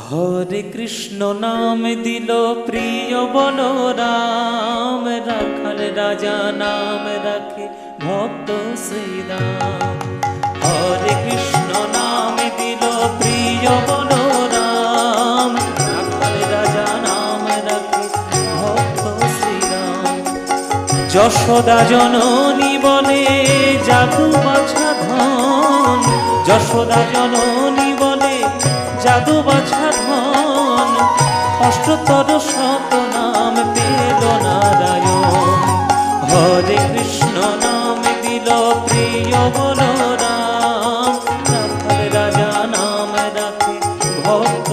হরে কৃষ্ণ নাম দিল প্রিয় বলরাম, রাখাল রাজা নাম রাখে ভক্ত শ্রীরাম। হরে কৃষ্ণ নাম দিল প্রিয় বলরাম, রাখাল রাজা নাম রাখে ভক্ত শ্রীরাম। যশোদা জননী বলে জাদু বাছা ধন। যশোদা জননী বলে জাদু বাছা ধন অষ্টতর শত নাম পেল নারায়ণ। হরে কৃষ্ণ নাম দিল প্রিয় বলরাম রাম রাজা নাম রাখে ভক্ত